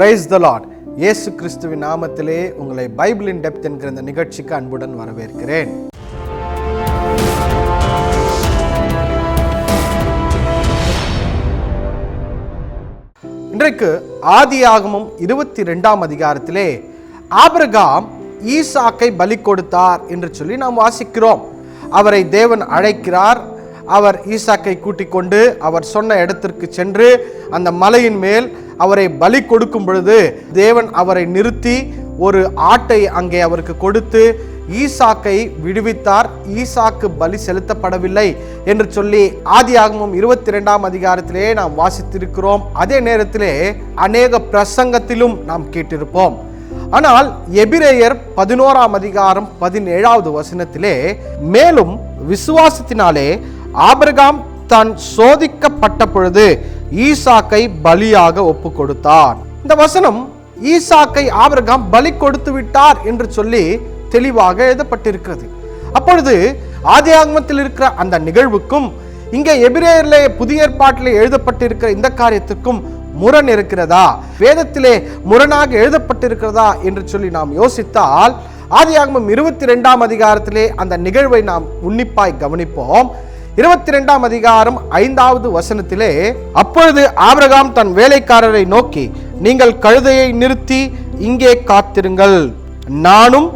Praise the lot இயேசு கிறிஸ்துவின் நாமத்திலே உங்களை பைபிளின் டெப்த் என்கிற இந்த நிகழ்ச்சிக்கு அன்புடன் வரவேற்கிறேன். இன்றைக்கு ஆதியாகமம் இருபத்தி ரெண்டாம் அதிகாரத்திலே ஆபிரகாம் ஈசாக்கை பலி கொடுத்தார் என்று சொல்லி நாம் வாசிக்கிறோம். அவரை தேவன் அழைக்கிறார். அவர் ஈசாக்கை கூட்டிக் கொண்டு அவர் சொன்ன இடத்திற்கு சென்று அந்த மலையின் மேல் அவரை பலி கொடுக்கும் பொழுது தேவன் அவரை நிறுத்தி ஒரு ஆட்டை அங்கே அவருக்கு கொடுத்து ஈசாக்கை விடுவித்தார் ஈசாக்கு பலி செலுத்தப்படவில்லை என்று சொல்லி ஆதியாகமம் இருபத்தி ரெண்டாம் அதிகாரத்திலே நாம் வாசித்திருக்கிறோம். அதே நேரத்திலே அநேக பிரசங்கத்திலும் நாம் கேட்டிருப்போம். ஆனால் எபிரேயர் பதினோராம் அதிகாரம் பதினேழாவது வசனத்திலே மேலும் விசுவாசத்தினாலே ஆபிரகாம் தான் சோதிக்கப்பட்ட பொழுது ஈசாக்கை பலியாக ஒப்பு கொடுத்தான் இந்த வசனம் ஈசாக்கை ஆபிரகாம் பலி கொடுத்து விட்டார் என்று சொல்லி தெளிவாக எழுதப்பட்டிருக்கிறது. அப்பொழுது ஆதியாகமத்தில் இருக்கிற அந்த நிகழ்வுக்கும் இங்கே எபிரேயர்லே புதிய ஏற்பாட்டிலே எழுதப்பட்டிருக்கிற இந்த காரியத்துக்கும் முரண் இருக்கிறதா? வேதத்திலே முரணாக எழுதப்பட்டிருக்கிறதா என்று சொல்லி நாம் யோசித்தால் ஆதியாகமம் இருபத்தி ரெண்டாம் அதிகாரத்திலே அந்த நிகழ்வை நாம் உன்னிப்பாய் கவனிப்போம். இருபத்தி ரெண்டாம் அதிகாரம் ஐந்தாவது வசனத்திலே அப்பொழுது ஆபிரகாம் தன் வேலைக்காரரை நோக்கி நீங்கள் கழுதையை நிறுத்தி இங்கே காத்திருங்கள். நானும்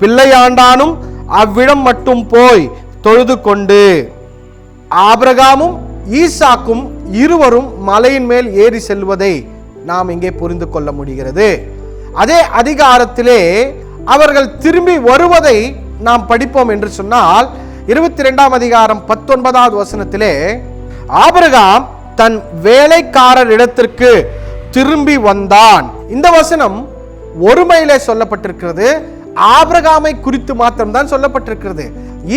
பிள்ளையாண்டானும் அவ்விடம் மட்டும் போய் தொழுது கொண்டு. ஆபிரகாமும் ஈசாக்கும் இருவரும் மலையின் மேல் ஏறி செல்வதை நாம் இங்கே புரிந்து கொள்ள முடிகிறது. அதே அதிகாரத்திலே அவர்கள் திரும்பி வருவதை நாம் படிப்போம் என்று சொன்னால் இருபத்தி ரெண்டாம் அதிகாரம் பத்தொன்பதாவது வசனத்திலே ஆபிரகாம் தன் வேலைக்காரர் இடத்திற்கு திரும்பி வந்தான். இந்த வசனம் ஒருமையிலே சொல்லப்பட்டிருக்கிறது. ஆபிரகாமை குறித்து மாத்திரம்தான் சொல்லப்பட்டிருக்கிறது.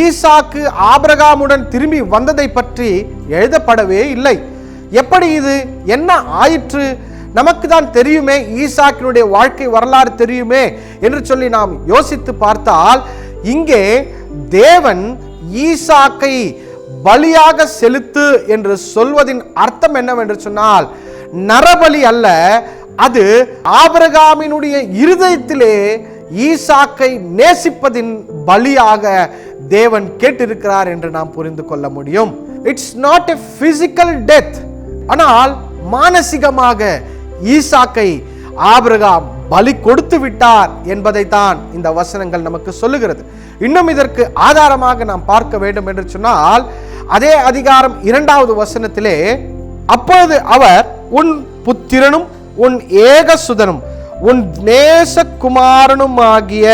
ஈசாக்கு ஆபிரகாமுடன் திரும்பி வந்ததை பற்றி எழுதப்படவே இல்லை. எப்படி இது? என்ன ஆயிற்று? நமக்கு தான் தெரியுமே ஈசாக்கினுடைய வாழ்க்கை வரலாறு தெரியுமே என்று சொல்லி நாம் யோசித்து பார்த்தால் இங்கே தேவன் ஈசாக்கை பலியாக செலுத்து என்று சொல்வதின் அர்த்தம் என்னவென்று சொன்னால் நரபலி அல்ல அது ஆபிரகாமினுடைய இருதயத்திலே ஈசாக்கை நேசிப்பதின் பலியாக தேவன் கேட்டிருக்கிறார் என்று நாம் புரிந்து கொள்ள முடியும். It's not a physical death ஆனால் மானசிகமாக ஈசாக்கை ஆபிரகாம் பலி கொடுத்து விட்டார் என்பதைத்தான் இந்த வசனங்கள் நமக்கு சொல்லுகிறது. இன்னும் இதற்கு ஆதாரமாக நாம் பார்க்க வேண்டும் என்று சொன்னால் அதே அதிகாரம் இரண்டாவது வசனத்திலே அப்பொழுது அவர் உன் புத்திரனும் உன் ஏகசுதனும் உன் நேசகுமாரனுமாகிய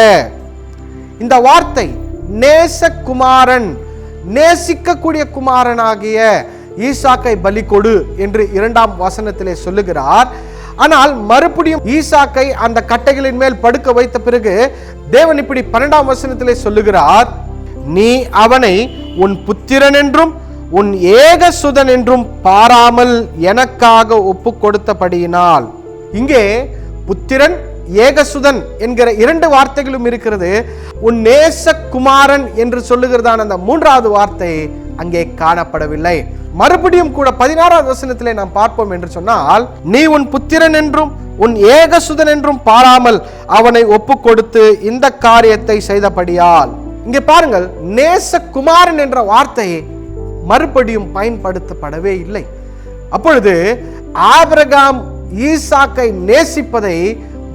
இந்த வார்த்தை நேசகுமாரன் நேசிக்கக்கூடிய குமாரனாகிய ஈசாக்கை பலி கொடு என்று இரண்டாம் வசனத்திலே சொல்லுகிறார். ஆனால் மறுபடியும் ஈசாக்கை அந்த கட்டைகளின் மேல் படுக்க வைத்த பிறகு தேவன் இப்படி பன்னெண்டாம் வசனத்திலே சொல்லுகிறார் நீ அவனை உன் புத்திரன் என்றும் உன் ஏகசுதன் என்றும் பாராமல் எனக்காக ஒப்பு கொடுத்தபடியினால் இங்கே புத்திரன் ஏகசுதன் என்கிற இரண்டு வார்த்தைகளும் இருக்கிறது. உன் நேச குமாரன் என்று சொல்லுகிறதான அந்த மூன்றாவது வார்த்தை அங்கே காணப்படவில்லை. மறுபடியும் கூட பதினாறாவது வசனத்திலே நாம் பார்ப்போம் என்று சொன்னால் நீ உன் புத்திரன் என்றும் உன் ஏகசுதன் என்றும் பாராமல் அவனை ஒப்பு கொடுத்து இந்த காரியத்தை செய்தபடியால். இங்கே பாருங்கள் நேச குமாரன் என்ற வார்த்தையை மறுபடியும் பயன்படுத்தப்படவே இல்லை. அப்பொழுது ஆபிரகாம் ஈசாக்கை நேசிப்பதை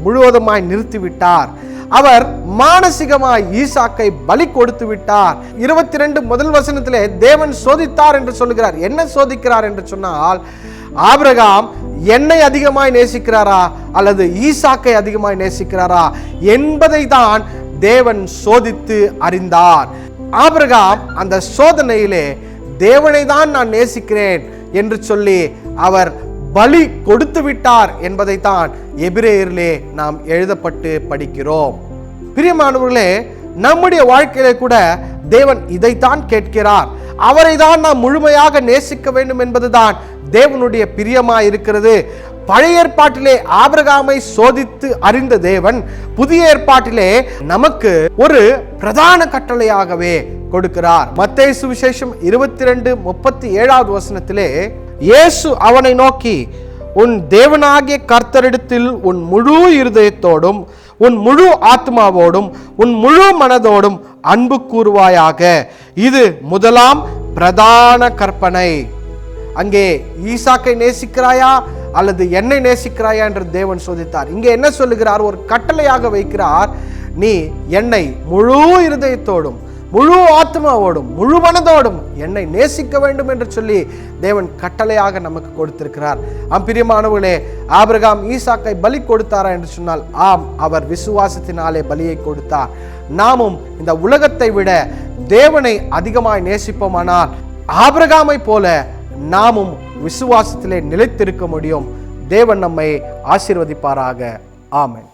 முழுவதுமாய் நிறுத்திவிட்டார். அவர் மானசிகமாய் ஈசாக்கை பலி கொடுத்து விட்டார். இருபத்தி ரெண்டு முதல் வசனத்திலே தேவன் சோதித்தார் என்று சொல்லுகிறார். என்ன சோதிக்கிறார் என்று சொன்னால் ஆபிரகாம் என்னை அதிகமாய் நேசிக்கிறாரா அல்லது ஈசாக்கை அதிகமாய் நேசிக்கிறாரா என்பதை தான் தேவன் சோதித்து அறிந்தார். ஆபிரகாம் அந்த சோதனையிலே தேவனை தான் நான் நேசிக்கிறேன் என்று சொல்லி அவர் பலி கொடுத்து விட்டார் என்பதைத்தான் எபிரேயரிலே நாம் எழுதப்பட்டு படிக்கிறோம். பிரியமானவர்களே நம்முடைய வாழ்க்கையிலே கூட தேவன் இதைத்தான் கேட்கிறார். அவரை தான் நாம் முழுமையாக நேசிக்க வேண்டும் என்பதுதான் தேவனுடைய பிரியமா இருக்கிறது பழைய ஏற்பாட்டிலே ஆபிரகாமை சோதித்து அறிந்த தேவன் புதிய ஏற்பாட்டிலே நமக்கு ஒரு பிரதான கட்டளையாகவே கொடுக்கிறார். மத்திய சுவிசேஷம் இருபத்தி ரெண்டு முப்பத்தி ஏழாவது வசனத்திலே இயேசு அவனை நோக்கி உன் தேவனாகிய கர்த்தரிடத்தில் உன் முழு இருதயத்தோடும் உன் முழு ஆத்மாவோடும் உன் முழு மனதோடும் அன்பு கூறுவாயாக. இது முதலாம் பிரதான கற்பனை. அங்கே ஈசாக்கை நேசிக்கிறாயா அல்லது என்னை நேசிக்கிறாயா என்று தேவன் சோதித்தார். இங்கே என்ன சொல்லுகிறார்? ஒரு கட்டளையாக வைக்கிறார். நீ என்னை முழு இருதயத்தோடும் முழு ஆத்மாவோடும் முழு மனதோடும் என்னை நேசிக்க வேண்டும் என்று சொல்லி தேவன் கட்டளையாக நமக்கு கொடுத்திருக்கிறார். அம்பிரியமானவர்களே ஆபிரகாம் ஈசாக்கை பலி கொடுத்தாரா என்று சொன்னால் ஆம் அவர் விசுவாசத்தினாலே பலியை கொடுத்தார். நாமும் இந்த உலகத்தை விட தேவனை அதிகமாய் நேசிப்போமானால் ஆபிரகாமை போல நாமும் விசுவாசத்திலே நிலைத்திருக்க முடியும். தேவன் நம்மை ஆசீர்வதிப்பாராக. ஆமன்.